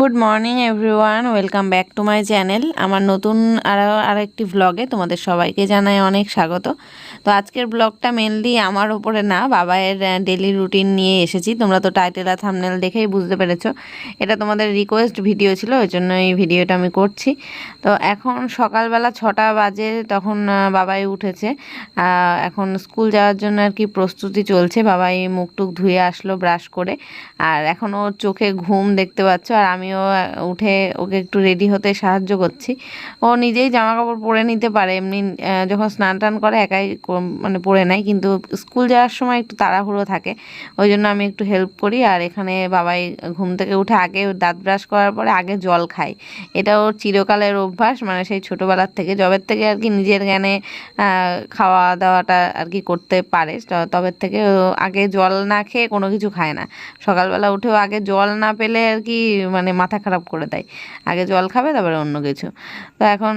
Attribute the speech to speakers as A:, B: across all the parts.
A: Good morning everyone welcome back to my channel আমার নতুন আরও আর একটি ভ্লগে তোমাদের সবাইকে জানাই অনেক স্বাগত। তো আজকের ব্লগটা মেনলি আমার ওপরে না, বাবায়ের ডেলি রুটিন নিয়ে এসেছি। তোমরা তো টাইটেল আর থামনেল দেখেই বুঝতে পেরেছ। এটা তোমাদের রিকোয়েস্ট ভিডিও ছিল, ওই জন্য এই ভিডিওটা আমি করছি। তো এখন সকালবেলা ছটা বাজে, তখন বাবাই উঠেছে। এখন স্কুল যাওয়ার জন্য আর কি প্রস্তুতি চলছে। বাবাই মুখ টুক ধুয়ে আসলো ব্রাশ করে। আর এখন ওর চোখে ঘুম দেখতে পাচ্ছ। আর আমিও উঠে ওকে একটু রেডি হতে সাহায্য করছি। ও নিজেই জামা কাপড় পরে নিতে পারে, এমনি যখন স্নান টান করে একাই মানে পরে নেয়, কিন্তু স্কুল যাওয়ার সময় একটু তাড়াহুড়ো থাকে। ওই জন্য আমি একটু হেল্প করি, আর এখানে বাবাই ঘুম থেকে উঠে আগে দাঁত ব্রাশ করার পরে আগে জল খায়। এটা ওর চিরকালের অভ্যাস মানে সেই ছোটোবেলার থেকে। জবের থেকে আর কি নিজের জ্ঞানে খাওয়া দাওয়াটা আর কি করতে পারে তবে থেকে আগে জল না খেয়ে কোনো কিছু খায় না। সকালবেলা উঠেও আগে জল না পেলে আর কি মানে মাথা খারাপ করে দেয়। আগে জল খাবে, তারপরে অন্য কিছু। তো এখন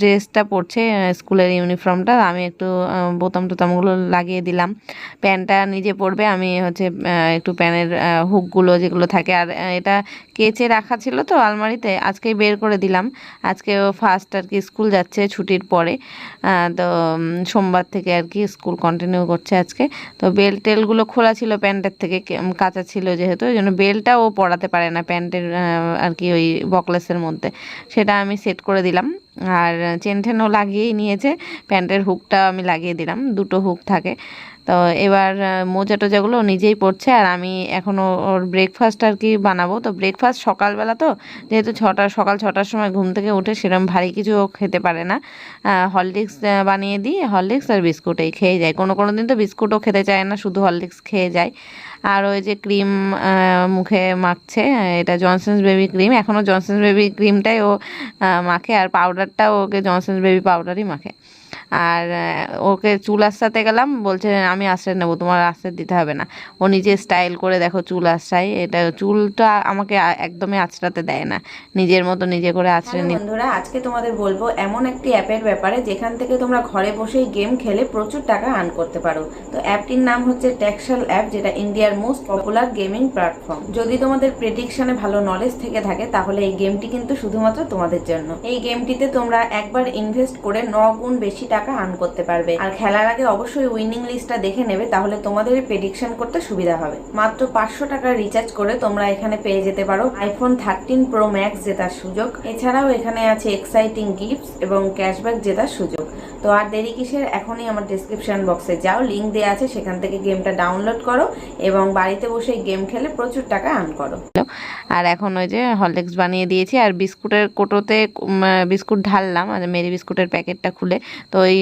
A: ড্রেসটা পরছে, স্কুলের ইউনিফর্মটা। আমি একটু বোতাম টোতামগুলো লাগিয়ে দিলাম। প্যান্টটা নিজে পরবে, আমি হচ্ছে একটু প্যানের হুকগুলো যেগুলো থাকে। আর এটা কেচে রাখা ছিল তো আলমারিতে, আজকেই বের করে দিলাম। আজকে ফার্স্ট আর কি স্কুল যাচ্ছে ছুটির পরে। তো সোমবার থেকে আর কি স্কুল কন্টিনিউ করছে আজকে। তো বেল্ট টেলগুলো খোলা ছিল প্যান্টের থেকে কাঁচা ছিল যেহেতু, ওই জন্য বেল্টটা ও পরাতে পারে না। প্যান্টের আর কি ওই বকলেসের মধ্যে। সেটা আমি সেট করে দিলাম। আর চেন টেনও লাগিয়েই নিয়েছে। প্যান্টের হুকটা আমি লাগিয়ে দিলাম। দুটো হুক থাকে। তো এবার মোজা টোজাগুলো নিজেই পড়ছে আর আমি এখনও ওর ব্রেকফাস্ট আর কি বানাবো। তো ব্রেকফাস্ট সকালবেলা তো, যেহেতু ছটা, সকাল ছটার সময় ঘুম থেকে উঠে সেরকম ভারী কিছু খেতে পারে না। হরলিক্স বানিয়ে দিই। হরলিক্স আর বিস্কুট এই খেয়ে যায়। কোনো কোনো দিন তো বিস্কুটও খেতে চায় না। শুধু হরলিক্স খেয়ে যায়। আর ওই যে ক্রিম মুখে মাখছে, এটা জনসেন্স বেবি ক্রিম এখনও জনসেন্স বেবি ক্রিমটাই ও মাখে, আর পাউডারটাও ওকে জনসেন্স বেবি পাউডারই মাখে। আর ওকে চুল আশ্রাতে গেলাম বলছে আমি আশ্রয় নেব তোমার আশ্রয় দিতে হবে না। ও নিজে স্টাইল করে দেখো চুল আশ্রায় এটা চুলটা আমাকে একদমই আঁচড়াতে দেয় না। নিজের মতো নিজে করে আশ্রয় নি
B: বন্ধুরা আজকে তোমাদের বলব এমন একটি অ্যাপের ব্যাপারে যেখান থেকে তোমরা ঘরে বসেই গেম খেলে প্রচুর টাকা আর্ন করতে পারো। তো অ্যাপটির নাম হচ্ছে ট্যাক্সাল অ্যাপ যেটা ইন্ডিয়ার মোস্ট পপুলার গেমিং প্ল্যাটফর্ম যদি তোমাদের প্রেডিকশনে ভালো নলেজ থেকে থাকে তাহলে এই গেমটি কিন্তু শুধুমাত্র তোমাদের জন্য। এই গেমটিতে তোমরা একবার ইনভেস্ট করে ন গুণ বেশি টাকা আর্ন করতে পারবে। আর খেলার আগে অবশ্যই উইনিং লিস্টটা দেখে নেবে, তাহলে তোমাদের প্রেডিকশন করতে সুবিধা হবে। মাত্র পাঁচশো টাকা রিচার্জ করে তোমরা এখানে পেয়ে যেতে পারো আইফোন থার্টিন প্রো ম্যাক্স জেতার সুযোগ। এছাড়াও এখানে আছে এক্সাইটিং গিফটস এবং ক্যাশব্যাক জেতার সুযোগ। তো আর দেরি কিসের? এখনই আমার ডিসক্রিপশন বক্সে যাও লিংক দেওয়া আছে, সেখান থেকে গেমটা ডাউনলোড করো এবং বাড়িতে বসে গেম খেলে প্রচুর টাকা আর্ন করো।
A: আর এখন ওই যে হরলিক্স বানিয়ে দিয়েছি, আর বিস্কুটের কোটোতে বিস্কুট ঢাললাম মেরি বিস্কুটের প্যাকেটটা খুলে। তো ওই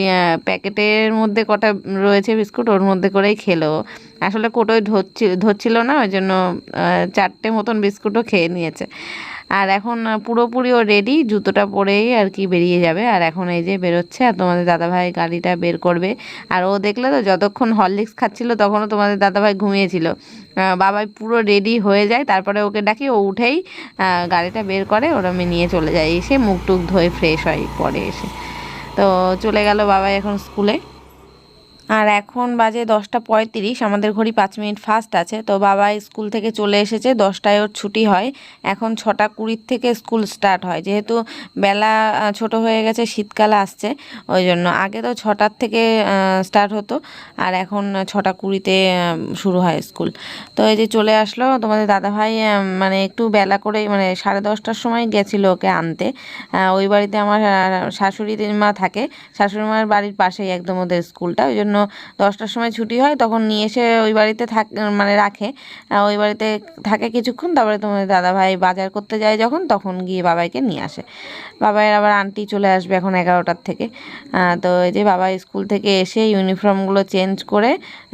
A: প্যাকেটের মধ্যে কটা রয়েছে বিস্কুট, ওর মধ্যে করেই খেলো। আসলে কোটোয় ধরছিল ধরছিল না, ওই জন্য চারটে মতন বিস্কুটও খেয়ে নিয়েছে। আর এখন পুরোপুরি ও রেডি জুতোটা পরেই আর কি বেরিয়ে যাবে। আর এখন এই যে বেরোচ্ছে, আর তোমাদের দাদাভাই গাড়িটা বের করবে। আর ও দেখলে তো, যতক্ষণ হরলিক্স খাচ্ছিল, তখনও তোমাদের দাদাভাই ঘুমিয়েছিল। বাবাই পুরো রেডি হয়ে যায়, তারপরে ওকে ডাকি, ও উঠেই গাড়িটা বের করে, ওরা আমি নিয়ে চলে যায় এসে মুখ টুক ধুয়ে ফ্রেশ হয়, পরে এসে। তো চলে গেল বাবা এখন স্কুলে। আর এখন বাজে দশটা পঁয়ত্রিশ, আমাদের ঘড়ি পাঁচ মিনিট ফাস্ট আছে। তো বাবা স্কুল থেকে চলে এসেছে, দশটায় ওর ছুটি হয়। এখন ছটা কুড়ির থেকে স্কুল স্টার্ট হয়। যেহেতু বেলা ছোট হয়ে গেছে, শীতকাল আসছে, ওই জন্য। আগে তো ছটার থেকে স্টার্ট হতো, আর এখন ছটা কুড়িতে শুরু হয় স্কুল। তো এই যে চলে আসলো তোমাদের দাদাভাই মানে একটু বেলা করে মানে সাড়ে দশটার সময় গেছিল ওকে আনতে। ওই বাড়িতে আমার শাশুড়ি মা থাকে। শাশুড়ি মার বাড়ির পাশেই একদম ওদের স্কুলটা, ওই জন্য দশটার সময় ছুটি হয়, তখন নিয়ে এসে ওই বাড়িতে থাক মানে রাখে। ওই বাড়িতে থাকে কিছুক্ষণ, তারপরে তোমাদের দাদাভাই বাজার করতে যায় যখন, তখন গিয়ে বাবাইকে নিয়ে আসে। বাবাইয়ের আবার আন্টি চলে আসবে এখন এগারোটার থেকে। তো এই যে বাবা স্কুল থেকে এসে ইউনিফর্মগুলো চেঞ্জ করে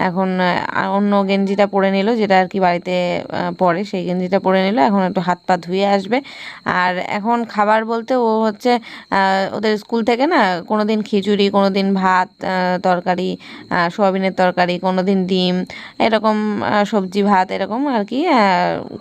A: এখন অন্য গেঞ্জিটা পরে নিল, যেটা আর কি বাড়িতে পরে, সেই গেঞ্জিটা পরে নিল, এখন একটু হাত পা ধুয়ে আসবে। আর এখন খাবার বলতে ও হচ্ছে ওদের স্কুল থেকে না কোনো দিন খিচুড়ি কোনো দিন ভাত তরকারি সোয়াবিনের তরকারি কোনো দিন ডিম, এরকম সবজি, ভাত, এরকম আর কি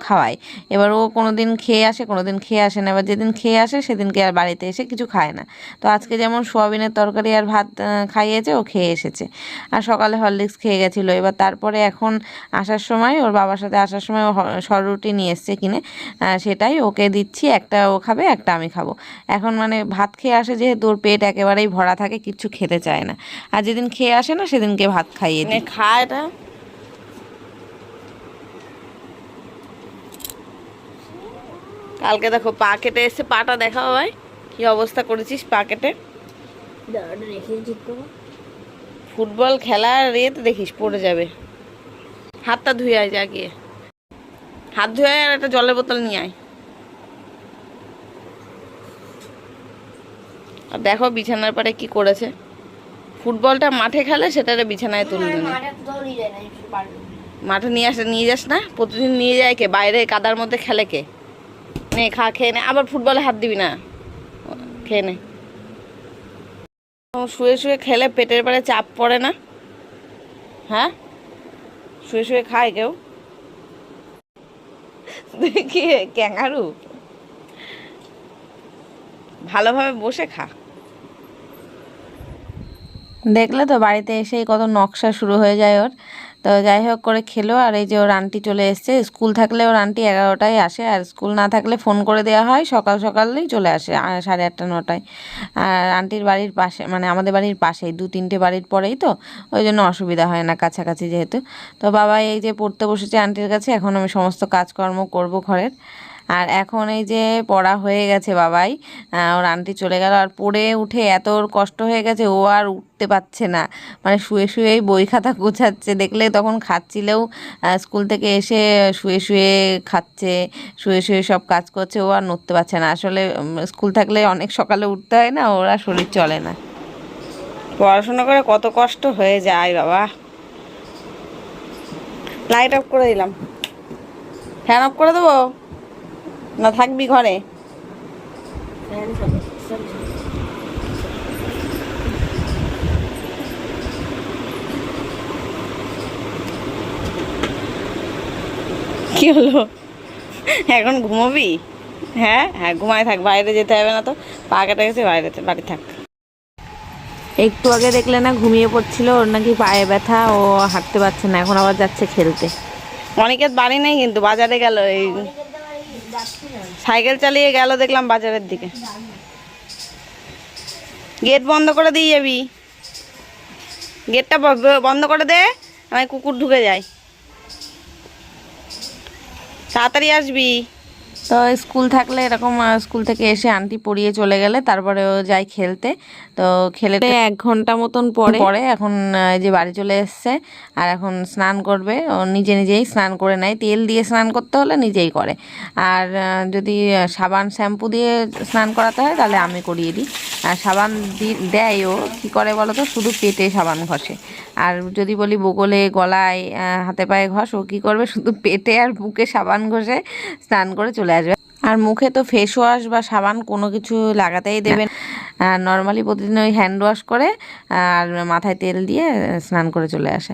A: খাওয়াই এবার ও কোনো দিন খেয়ে আসে কোনো দিন খেয়ে আসে না। এবার যেদিন খেয়ে আসে, সেদিনকে আর বাড়িতে এসে কিছু খায় না। তো আজকে যেমন সোয়াবিনের তরকারি আর ভাত খাইয়েছে, ও খেয়ে এসেছে। আর সকালে হরলিক্স খেয়ে গেছিল। এবার তারপরে এখন আসার সময়, ওর বাবার সাথে আসার সময় ও সররুটি নিয়ে এসছে কিনে। সেটাই ওকে দিচ্ছি, একটা ও খাবে, একটা আমি খাব। এখন মানে ভাত খেয়ে আসে, যেহেতু ওর পেট একেবারেই ভরা থাকে কিচ্ছু খেতে চায় না। আর যেদিন খেয়ে আসে না সেদিনকে ভাত খাইয়ে দিই। খা এটা কালকে দেখো পা কেটে এসে পাটা দেখা ভাই কি অবস্থা করেছিস পা কেটে?
C: দাঁড়াটা রেখে ঠিক
A: ফুটবল খেলার রেত দেখিস পড়ে যাবে। হাতটা ধুয়ে আয় যা গিয়ে। হাত ধুয়ে আর একটা জলের বোতল নিয়ে আয়। আর দেখো বিছানার পাড়ে কি করেছে। ফুটবলটা মাঠে খেলে সেটারে বিছানায় তুলবে না
C: মাঠে
A: নিয়ে আসে, নিয়ে যাস না? প্রতিদিন নিয়ে যায় কে? বাইরে কাদার মধ্যে খেলে কে? নে, খা, খেয়ে নে। আবার ফুটবলে হাত দিবি না। খেয়ে নে। শুয়ে শুয়ে খেলে, পেটের পাড়ে চাপ পড়ে না? হ্যাঁ? শুয়ে শুয়ে খায় কেউ? দেখি ক্যাঙ্গারু? ভালোভাবে বসে খা। দেখলে তো বাড়িতে এসেই কত নকশা শুরু হয়ে যায় ওর। তো যাই হোক করে খেলো আর এই যে ওর আন্টি চলে এসছে। স্কুল থাকলে ওর আন্টি এগারোটায় আসে আর স্কুল না থাকলে ফোন করে দেওয়া হয়। সকাল সকালেই চলে আসে সাড়ে আটটা, নটায়। আর আন্টির বাড়ির পাশে মানে আমাদের বাড়ির পাশেই, দু তিনটে বাড়ির পরেই তো। ওই জন্য অসুবিধা হয় না কাছাকাছি যেহেতু। তো বাবা এই যে পড়তে বসেছে আন্টির কাছে, এখন আমি সমস্ত কাজকর্ম করব ঘরের। আর এখন এই যে পড়া হয়ে গেছে বাবাই ওর আন্টি চলে গেল আর পড়ে উঠে এত কষ্ট হয়ে গেছে, ও আর উঠতে পারছে না। মানে শুয়ে শুয়েই বই খাতা গোছাচ্ছে, দেখলে তখন খাচ্ছিলেও স্কুল থেকে এসে শুয়ে শুয়ে খাচ্ছে, শুয়ে শুয়ে সব কাজ করছে, ও আর নড়তে পারছে না। আসলে স্কুল থাকলে অনেক সকালে উঠতে হয় না, ওরা শরীর চলে না। পড়াশোনা করে কত কষ্ট হয়ে যায় বাবা। লাইট অফ করে দিলাম। ফ্যান অফ করে দেবো? না থাকবি ঘরে? কি হলো? এখন ঘুমোবি? হ্যাঁ? হ্যাঁ ঘুমায় থাক বাইরে যেতে হবে না তো। পা কেটে গেছে বাইরে বাড়ি থাক। একটু আগে দেখলে না ঘুমিয়ে পড়ছিল ওর নাকি পায়ে ব্যথা ও হাঁটতে পারছে না এখন আবার যাচ্ছে খেলতে। অনেকের বাড়ি নেই কিন্তু বাজারে গেল এই সাইকেল চালিয়ে গেল, দেখলাম বাজারের দিকে। গেট বন্ধ করে দিয়ে যাবি। গেটটা বন্ধ করে দে, আমি কুকুর ঢুকে যায় তাড়াতাড়ি আসবি। তো স্কুল থাকলে এরকম স্কুল থেকে এসে আন্টি পড়িয়ে চলে গেলে তারপরে ও যায় খেলতে। তো খেলে এক ঘণ্টা মতন পরে। পরে এখন এই যে বাড়ি চলে এসছে আর এখন স্নান করবে। ও নিজে নিজেই স্নান করে নেয়। তেল দিয়ে স্নান করতে হলে নিজেই করে। আর যদি সাবান শ্যাম্পু দিয়ে স্নান করাতে হয় তাহলে আমি করিয়ে দিই। আর সাবান দেয় ও। কী করে বলো তো? শুধু পেটে সাবান ঘষে। আর যদি বলি বগলে গলায় হাতে পায়ে ঘষ ও কী করবে? শুধু পেটে আর বুকে সাবান ঘষে স্নান করে চলে আসবে আর মুখে তো ফেস ওয়াশ বা সাবান কোনো কিছু লাগাতেই দেবেন। আর নর্মালি প্রতিদিন ওই হ্যান্ড ওয়াশ করে আর মাথায় তেল দিয়ে স্নান করে চলে আসে।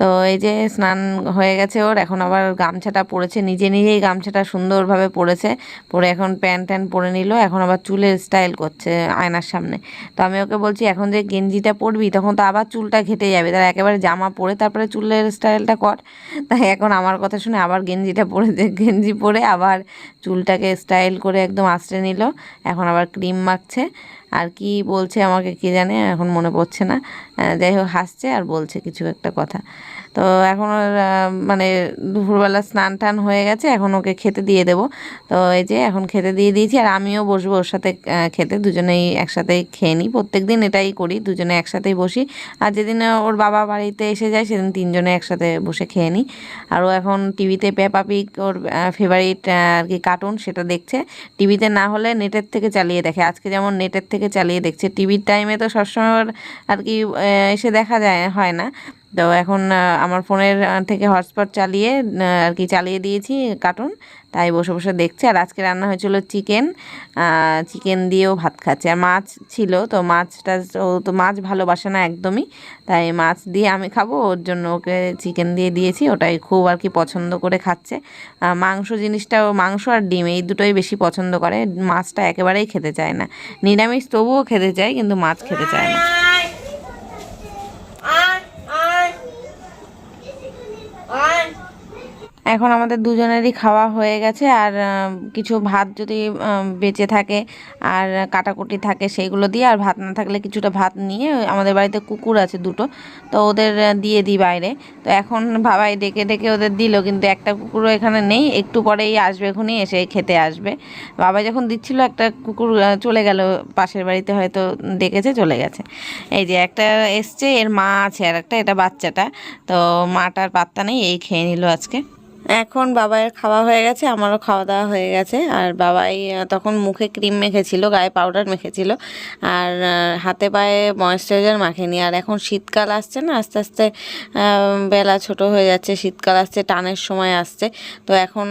A: তো এই যে স্নান হয়ে গেছে ওর, এখন আবার গামছাটা পরেছে, নিজে নিজেই গামছাটা সুন্দরভাবে পরেছে, পরে এখন প্যান্ট ট্যান্ট পরে নিল, এখন আবার চুলের স্টাইল করছে আয়নার সামনে। তো আমি ওকে বলছি, এখন যে গেঞ্জিটা পরবি, তখন তো আবার চুলটা ঘেটে যাবে তার একেবারে জামা পরে তারপরে চুলের স্টাইলটা কর। তাই এখন আমার কথা শুনে আবার গেঞ্জিটা পরে গেঞ্জি পরে আবার চুলটাকে স্টাইল করে একদম আঁচড়ে নিল, এখন আবার ক্রিম মাখছে। আর কি বলছে আমাকে কি জানে, এখন মনে পড়ছে না। যাই হোক, হাসছে আর বলছে কিছু একটা কথা। তো এখন মানে দুপুরবেলা স্নান টান হয়ে গেছে, এখন ওকে খেতে দিয়ে দেবো। তো এই যে এখন খেতে দিয়ে দিয়েছি, আর আমিও বসবো ওর সাথে খেতে, দুজনেই একসাথেই খেয়ে নিই। প্রত্যেক দিন এটাই করি, দুজনে একসাথেই বসি। আর যেদিন ওর বাবা বাড়িতে এসে যায়, সেদিন তিনজনে একসাথে বসে খেয়ে নিই। আর ও এখন টিভিতে পেপা পিক ওর ফেভারিট আর কি কার্টুন সেটা দেখছে। টিভিতে না হলে নেটের থেকে চালিয়ে দেখে। আজকে যেমন নেটের থেকে চালিয়ে দেখছে, টিভির টাইমে তো সবসময় ওর আর কি এসে দেখা যায়, হয় না। তো এখন আমার ফোনের থেকে হটস্পট চালিয়ে আর কি চালিয়ে দিয়েছি কার্টুন। তাই বসে বসে দেখছে। আর আজকে রান্না হয়েছিল চিকেন। চিকেন দিয়েও ভাত খাচ্ছে। আর মাছ ছিল, তো মাছটা ও তো মাছ ভালোবাসে না একদমই। তাই মাছ দিয়ে আমি খাব। ওর জন্য ওকে চিকেন দিয়ে দিয়েছি। ওটাই খুব আর কি পছন্দ করে খাচ্ছে। মাংস জিনিসটা ও মাংস আর ডিম, এই দুটোই বেশি পছন্দ করে। মাছটা একেবারেই খেতে চায় না। নিরামিষ তবুও খেতে চায়, কিন্তু মাছ খেতে চায় না। এখন আমাদের দুজনেরই খাওয়া হয়ে গেছে আর কিছু ভাত যদি বেঁচে থাকে আর কাটাকুটি থাকে সেইগুলো দিয়ে, আর ভাত না থাকলে কিছুটা ভাত নিয়ে আমাদের বাড়িতে কুকুর আছে দুটো, তো ওদের দিয়ে দিই বাইরে। তো এখন বাবাই ডেকে ডেকে ওদের দিল, কিন্তু একটা কুকুরও এখানে নেই, একটু পরেই আসবে, এখনই এসে খেতে আসবে। বাবা যখন দিচ্ছিল, একটা কুকুর চলে গেল পাশের বাড়িতে, হয়তো ডেকেছে, চলে গেছে। এই যে একটা এসছে, এর মা আছে আর একটা এটা বাচ্চাটা, তো মাটার পাত্তা নেই, এই খেয়ে নিল আজকে। এখন বাবাইয়ের খাওয়া হয়ে গেছে, আমারও খাওয়া দাওয়া হয়ে গেছে। আর বাবাই তখন মুখে ক্রিম মেখেছিল, গায়ে পাউডার মেখেছিল। আর হাতে পায়ে ময়েশ্চারাইজার মাখেনি। আর এখন শীতকাল আসছে না, আস্তে আস্তে বেলা ছোট হয়ে যাচ্ছে, শীতকাল আসছে, টানের সময় আসছে। তো এখন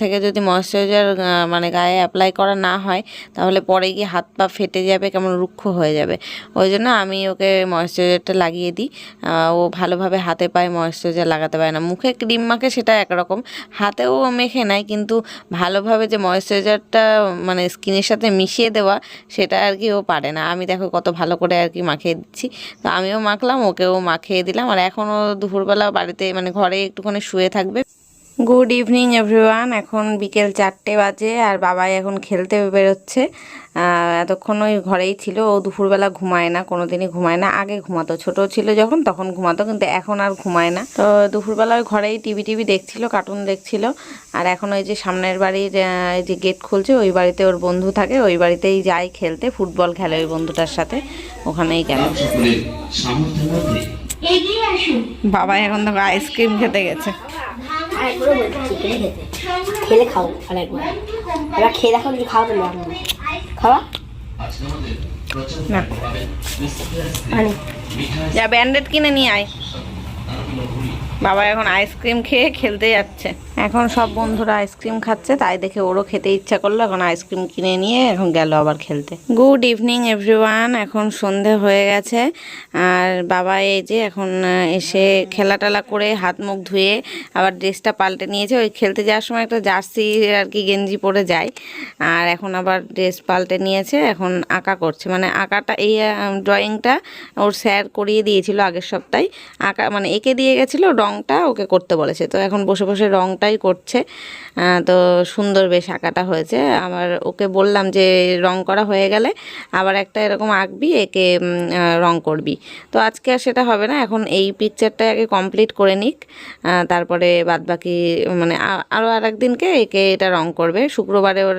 A: থেকে যদি ময়েশ্চারাইজার মানে গায়ে অ্যাপ্লাই করা না হয়, তাহলে পরে গিয়ে হাত পা ফেটে যাবে, কেমন রুক্ষ হয়ে যাবে। ওই জন্য আমি ওকে ময়েশ্চারাইজারটা লাগিয়ে দিই। ও ভালোভাবে হাতে পায়ে ময়েশ্চারাইজার লাগাতে পারে না। মুখে ক্রিম মাখে সেটা একরকম হাতেও মেখে নেয় কিন্তু ভালোভাবে যে ময়েশ্চারাইজারটা মানে স্কিনের সাথে মিশিয়ে দেওয়া, সেটা আর কি ও পারে না। আমি দেখো কত ভালো করে আর কি মাখিয়ে দিচ্ছি। তো আমিও মাখলাম, ওকেও মাখিয়ে দিলাম। আর এখনও দুপুরবেলা বাড়িতে মানে ঘরে একটুখানি শুয়ে থাকবে। গুড ইভিনিং এভরিওয়ান এখন বিকেল চারটে বাজে আর বাবাই এখন খেলতে বেরোচ্ছে। এতক্ষণ ওই ঘরেই ছিল। ও দুপুরবেলা ঘুমায় না কোনো দিনই ঘুমায় না। আগে ঘুমাতো। ছোট ছিল যখন তখন ঘুমাতো কিন্তু এখন আর ঘুমায় না। তো দুপুরবেলা ওই ঘরেই টিভি টিভি দেখছিল কার্টুন দেখছিল। আর এখন ওই যে সামনের বাড়ির এই যে গেট খুলছে ওই বাড়িতে ওর বন্ধু থাকে। ওই বাড়িতেই যায় খেলতে। ফুটবল খেলে ওই বন্ধুটার সাথে। ওখানেই গেল। বাবা এখন তো আইসক্রিম খেতে গেছে।
C: চিকেনে খেতে খেলে খাও। আরেকবার এবার খেয়ে দেখো কিছু খাওয়া তো খাওয়া
A: না
C: মানে
A: যা ব্যান্ডেড কিনে নিয়ে আয়। বাবা এখন আইসক্রিম খেয়ে খেলতে যাচ্ছে। এখন সব বন্ধুরা আইসক্রিম খাচ্ছে, তাই দেখে ওরও খেতে ইচ্ছা করল, এখন আইসক্রিম কিনে নিয়ে এখন গেল আবার খেলতে। গুড ইভিনিং এভরিওয়ান এখন সন্ধে হয়ে গেছে, আর বাবা এই যে এখন এসে খেলা টেলা করে হাত মুখ ধুয়ে আবার ড্রেসটা পাল্টে নিয়েছে। ওই খেলতে যাওয়ার সময় একটা জার্সি আর কি গেঞ্জি পরে যায়, আর এখন আবার ড্রেস পাল্টে নিয়েছে, এখন আঁকা করছে। মানে আঁকাটা, এই ড্রয়িংটা ওর স্যার করিয়ে দিয়েছিল আগের সপ্তাহে। আঁকা মানে এঁকে দিয়ে গেছিল রঙটা ওকে করতে বলেছে। তো এখন বসে বসে রঙটাই করছে। তো সুন্দর বেশ আঁকাটা হয়েছে। আবার ওকে বললাম যে, রং করা হয়ে গেলে আবার একটা এরকম আঁকবি, একে রং করবি। তো আজকে আর সেটা হবে না। এখন এই পিকচারটা আগে কমপ্লিট করে নিক। তারপরে বাদ বাকি মানে আরও আর একদিনকে একে এটা রং করবে। শুক্রবারে ওর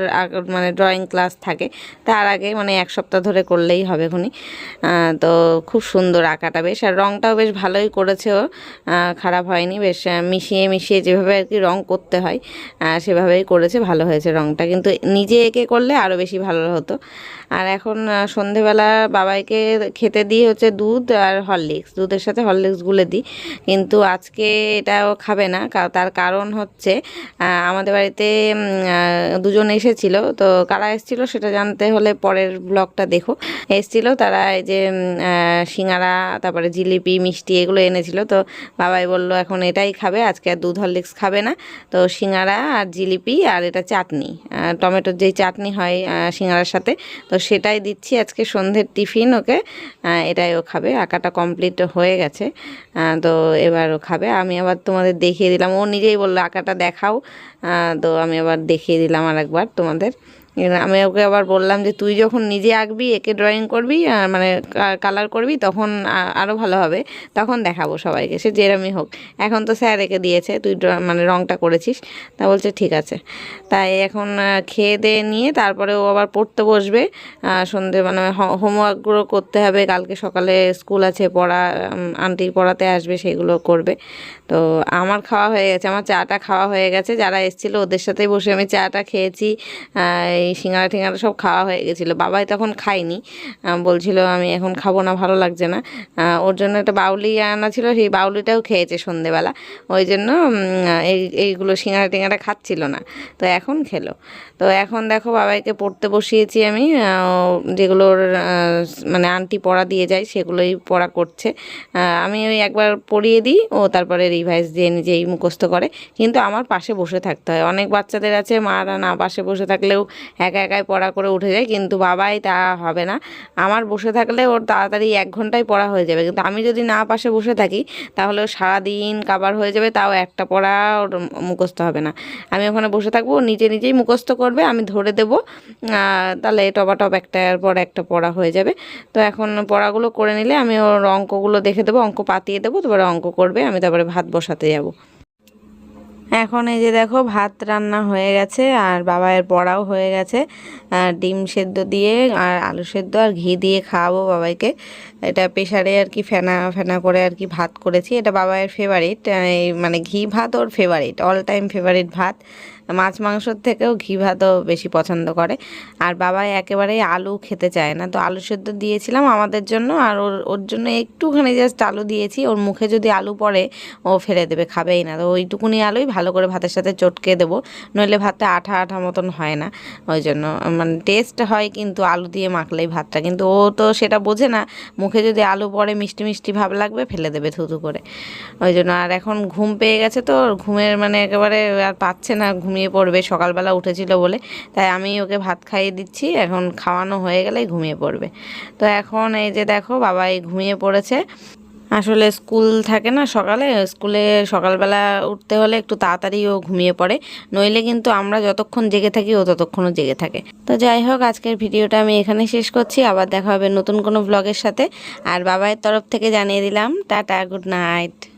A: মানে ড্রয়িং ক্লাস থাকে। তার আগে মানে এক সপ্তাহ ধরে করলেই হবে খুনি তো খুব সুন্দর আঁকাটা বেশ। আর রংটাও বেশ ভালোই করেছে ও। খারাপ হয়নি। বেশ মিশিয়ে মিশিয়ে যেভাবে আর কি রং করতে হয় সেভাবেই করেছে, ভালো হয়েছে রঙটা কিন্তু নিজে এঁকে করলে আরও বেশি ভালো হতো। আর এখন সন্ধেবেলা বাবাইকে খেতে দিই হচ্ছে দুধ আর হরলিক্স। দুধের সাথে হরলিক্স গুলে দিই। কিন্তু আজকে এটাও খাবে না তার কারণ হচ্ছে আমাদের বাড়িতে দুজন এসেছিল। তো কারা এসেছিল সেটা জানতে হলে পরের ব্লগটা দেখো। এসেছিল তারা এই যে সিঙ্গারা, তারপরে জিলিপি, মিষ্টি এগুলো এনেছিল। তো বাবাই বলল, এখন এটাই খাবে, আজকে আর দুধ হরলিক্স খাবে না। তো সিঙ্গারা আর জিলিপি আর এটা চাটনি। টমেটোর যেই চাটনি হয় সিঙ্গারার সাথে, তো সেটাই দিচ্ছি আজকে সন্ধ্যের টিফিন ওকে। এটাই ও খাবে, আঁকাটা কমপ্লিট হয়ে গেছে। তো এবার ও খাবে। আমি আবার তোমাদের দেখিয়ে দিলাম। ও নিজেই বলল, আঁকাটা দেখাও। তো আমি আবার দেখিয়ে দিলাম আর একবার তোমাদের। আমি ওকে আবার বললাম যে, তুই যখন নিজে আঁকবি, একে ড্রয়িং করবি, আর মানে কালার করবি, তখন আ- আরও ভালো হবে। তখন দেখাবো সবাইকে, সে যেরমই হোক। এখন তো স্যার একে দিয়েছে, তুই মানে রংটা করেছিস। তা বলছে, ঠিক আছে। তাই এখন খেয়ে দিয়ে নিয়ে তারপরে ও আবার পড়তে বসবে। সন্ধে মানে হোমওয়ার্কগুলো করতে হবে। কালকে সকালে স্কুল আছে, পড়া আন্টি পড়াতে আসবে, সেগুলো করবে। তো আমার খাওয়া হয়ে গেছে, আমার চাটা খাওয়া হয়ে গেছে। যারা এসেছিল ওদের সাথেই বসে আমি চাটা খেয়েছি। সিঙ্গারা টিঙ্গারা সব খাওয়া হয়ে গেছিল। বাবাই তখন খায়নি। বলছিল, আমি এখন খাব না, ভালো লাগছে না। ওর জন্য একটা বাউলি আনা ছিল, সেই বাউলিটাও খেয়েছে সন্ধেবেলা। ওই জন্য এই, এইগুলো সিঙ্গারা টিঙ্গারা খাচ্ছিল না। তো এখন খেলো। তো এখন দেখো, বাবাইকে পড়তে বসিয়েছি আমি। যেগুলোর মানে আন্টি পড়া দিয়ে যায়, সেগুলোই পড়া করছে। আমি ওই একবার পড়িয়ে দিই, ও তারপরে রিভাইজ দিয়ে নিজেই মুখস্থ করে। কিন্তু আমার পাশে বসে থাকতে হয়। অনেক বাচ্চাদের আছে, মারা না পাশে বসে থাকলেও একা একাই পড়া করে উঠে যায়, কিন্তু বাবাই তা হবে না। আমার বসে থাকলে ওর তাড়াতাড়ি এক ঘন্টায় পড়া হয়ে যাবে। কিন্তু আমি যদি না পাশে বসে থাকি, তাহলে সারাদিন কাবার হয়ে যাবে, তাও একটা পড়া ওর মুখস্থ হবে না। আমি ওখানে বসে থাকব নিজে নিজেই মুখস্থ করবে, আমি ধরে দেবো। তাহলে টপা টপ একটার পর একটা পড়া হয়ে যাবে। তো এখন পড়াগুলো করে নিলে আমি ওর অঙ্কগুলো দেখে দেবো, অঙ্ক পাতিয়ে দেবো, তারপরে অঙ্ক করবে, আমি তারপরে ভাত বসাতে যাব। এখন এই যে দেখো, ভাত রান্না হয়ে গেছে আর বাবায়ের বড়াও হয়ে গেছে। ডিম সেদ্ধ দিয়ে আর আলু সেদ্ধ আর ঘি দিয়ে খাওয়াবো বাবাইকে। এটা প্রেশারে আর কি ফেনা ফেনা করে আর কি ভাত করেছি। এটা বাবায়ের ফেভারিট মানে ঘি ভাত ওর ফেভারিট অল টাইম ফেভারিট ভাত। মাছ মাংসর থেকেও ঘি ভাতও বেশি পছন্দ করে। আর বাবা একেবারেই আলু খেতে চায় না। তো আলু সেদ্ধ দিয়েছিলাম আমাদের জন্য আর ওর ওর জন্য একটুখানি জাস্ট আলু দিয়েছি। ওর মুখে যদি আলু পড়ে, ও ফেলে দেবে, খাবেই না। তো ওইটুকুনি আলুই ভালো করে ভাতের সাথে চটকে দেবো। নইলে ভাতটা আঠা আঠা মতন হয় না। ওই জন্য মানে টেস্ট হয় কিন্তু আলু দিয়ে মাখলেই ভাতটা। কিন্তু ও তো সেটা বোঝে না মুখে যদি আলু পরে মিষ্টি মিষ্টি ভাব লাগবে, ফেলে দেবে থুতু করে। ওই জন্য আর এখন ঘুম পেয়ে গেছে তো ঘুমের মানে একেবারে আর পাচ্ছে না, ঘুমিয়ে পড়বে, সকালবেলা উঠেছিল বলে। তাই আমি ওকে ভাত খাইয়ে দিচ্ছি, এখন খাওয়ানো হয়ে গেলেই ঘুমিয়ে পড়বে। তো এখন এই যে দেখো বাবা এই ঘুমিয়ে পড়েছে। আসলে স্কুল থাকে না সকালে, স্কুলে সকালবেলা উঠতে হলে একটু তাড়াতাড়ি ও ঘুমিয়ে পড়ে। নইলে কিন্তু আমরা যতক্ষণ জেগে থাকি, ও ততক্ষণও জেগে থাকে। তো যাই হোক, আজকের ভিডিওটা আমি এখানে শেষ করছি। আবার দেখা হবে নতুন কোনো ব্লগের সাথে। আর বাবায়ের তরফ থেকে জানিয়ে দিলাম, টাটা গুড নাইট